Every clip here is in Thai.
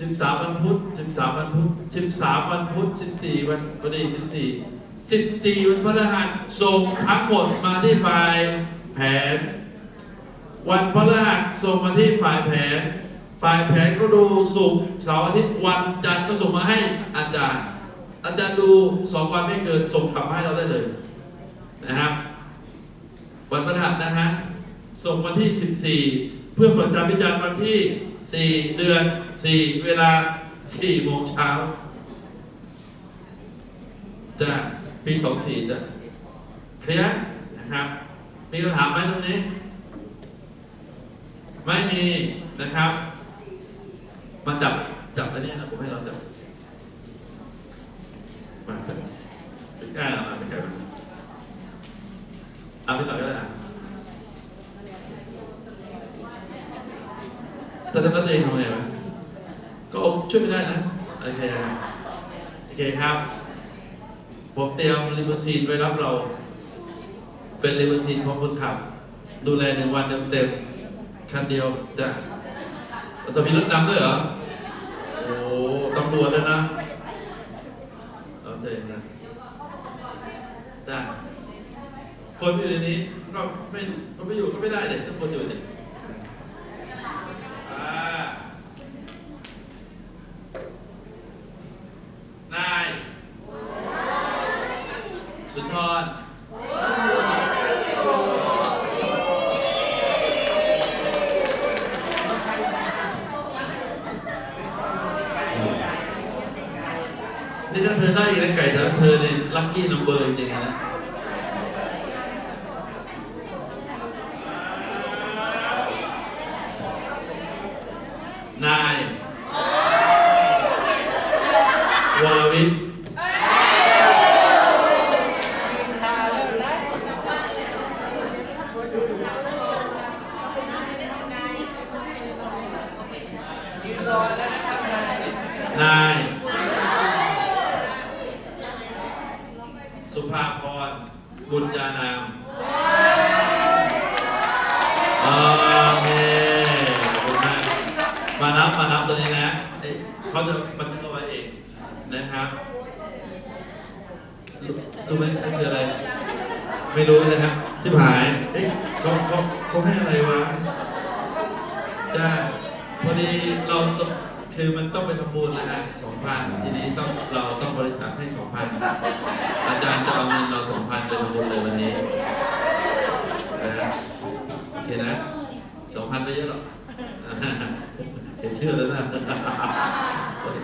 สิบสามวันพุธสิบสามวันพุธสิบสามวันพุธสิบสี่วันพอดีสิบสี่สิบสี่วันพฤหัสส่งทั้งหมดมาที่ฝ่ายแผน วันพฤหัสส่งมาที่ฝ่ายแผน ฝ่ายแผนก็ดูศุกเสาร์อาทิตย์วันจันทร์ก็ส่งมาให้อาจารย์ อาจารย์ดูสองวันไม่เกินส่งกลับมาให้เราได้เลยนะครับ วันพฤหัสนะฮะส่งวันที่ 14 เพื่อประชาพิจารณ์วันที่ 4เดือน4เวลา4โมงเช้าจะปี24จะเคลียร์นะครับ มีคำถามไหมตรงนี้ ไม่มีนะครับมาจับจับอันนี้นะผมให้เราจับมาจับใกล้มาใกล้มาเอาไปหน่อย ก็ได้นะแต่ถ้าตัวเองทำไงวะก็ช่วยไม่ได้นะ โอเคครับโอเคครับ ผมเตรียมลิมูซีนไว้รับเรา เป็นลิมูซีนของคนขับ ดูแลหนึ่งวันเต็มๆ คันเดียวจะจะมีรถนำด้วยเหรอ โอ้ตำรวจเลยนะเอาใจนะจ้าคนอยู่ในนี้ก็ไม่ก็ไม่อยู่ก็ไม่ได้เด็กถ้าคนอยู่เนี่ย นี่ถ้าเธอได้อีกแล้วไก่แต่ว่าเธอเนี่ยลัคกี้นัมเบอร์จริงๆนะนาย วรวิทย์นาย สุภาพร บุญญานามโอเคขอบคุณมากมานับมานับตัวนี้นะเอ้ยเขาจะบันทึกเอาไว้เองนะครับรู้รู้ไหมนั่นคืออะไร ไม่รู้นะครับที่หายเอ๊ะเขาเขาเขาให้อะไรวะจ้าพอดีเราต้อง คือมันต้องไปทำบุญนะฮะสองพันทีนี้ต้องเราต้องบริจาคให้สองพันอาจารย์จะเอาเงินเราสองพันไปทำบุญเลยวันนี้นะฮะโอเคนะสองพันไม่เยอะหรอกเห็นชื่อแล้วนะ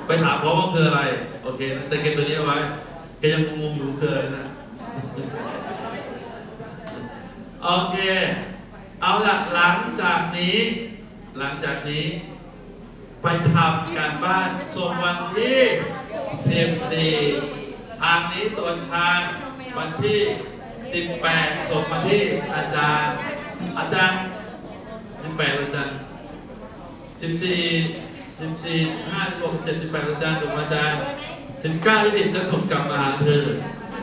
ไปถามเขาว่าคืออะไร โอเคแต่เก็บตัวนี้เอาไว้แกยังงงอยู่คืออะไรนะโอเค เอาละหลังจากนี้ หลังจากนี้ ไปทำการบ้านส่งวันที่14ทางนี้ตัวทานวันที่ 18ส่งมาที่อาจารย์ อาจารย์18อาจารย์14 14 5 6 7 8อาจารย์ส่งมาอาจารย์19 20จะส่งกลับมาหาเธอ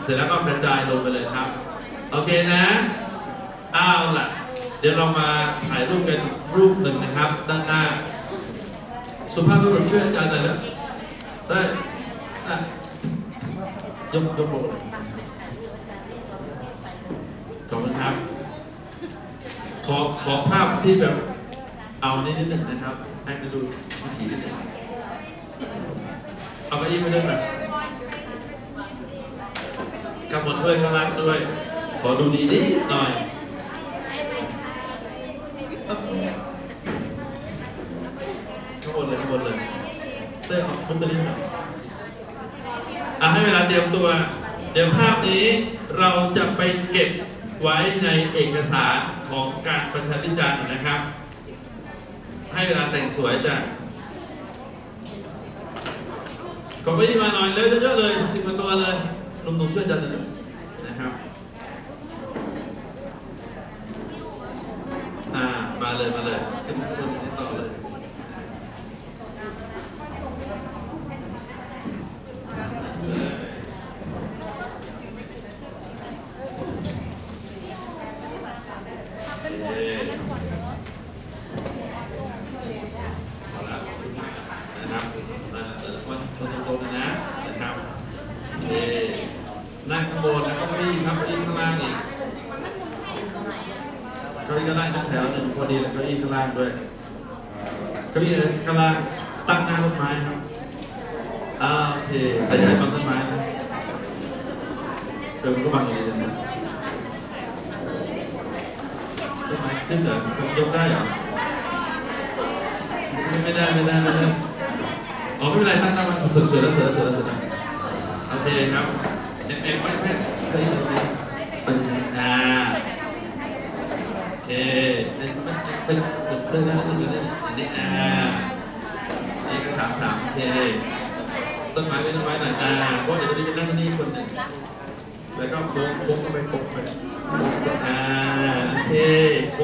เสร็จแล้วก็กระจายลงไปเลยครับ โอเคนะเอาวล่ะ เดี๋ยวเรามาถ่ายรูปกันรูปหนึ่งนะครับ ด้านหน้า สุภาพบุรุษช่วยอาจารย์หน่อยนะได้อะยกยกโบกขอบคุณครับ ขอขอภาพที่แบบเอานิดนิดหนึ่งนะครับ ให้มาดูวิธีนิดหนึ่งเอาไปยิ้มไปด้วยกันกำหนดด้วยข้างล่างด้วย ขอดูดีนิดหน่อย ข้างบนเลยข้างบนเลย เต้ยเอาพุทธนิดหน่อยอะให้เวลาเตรียมตัว เดี๋ยวภาพนี้เราจะไปเก็บไว้ในเอกสารของการประชาพิจารณ์นะครับ ให้เวลาแต่งสวยจ้ะก็ไม่มาหน่อยเลยเยอะๆเลยสิบกว่าตัวเลยหนุ่มๆช่วยจัดหน่อยนะครับอ่ามาเลยมาเลยขึ้นขึ้นนี้ต่อเลยเอ่อเอาละนะครับ บนแล้วก็อีนครับอี้ข้างล่างอีกเก้าอี้ข้างล่างอีกแถวหนึ่งพอดีแล้วเก้าอี้ข้างล่างด้วยเก้าอี้ข้างล่างตั้งหน้าต้นไม้ครับอ่าโอเคแต่อย่าให้บังต้นไม้นะเดี๋ยวมันก็บังอยู่ดีนะต้นไม้ขึ้นเหรอยกได้เหรอไม่ได้ไม่ได้ไม่ได้อ๋อไม่เป็นไรตั้งตั้งมันสวยสวยแล้วสวยแล้วสวยแล้วสวยแล้วโอเคครับ เอ็มเอ็มไม่ไม่เคยตรงนี้เป็นอ่าโอเคเป็นเป็นเป็นเรื่องนั้นเรื่องนี้อันนี้อ่านี่ก็สามสามโอเคต้นไม้เป็นต้นไม้หน่อยอ่าเพราะเดี๋ยวจะนั่งที่นี่คนหนึ่งแล้วก็โค้งโค้งเข้าไปโค้งไปอ่าโอเค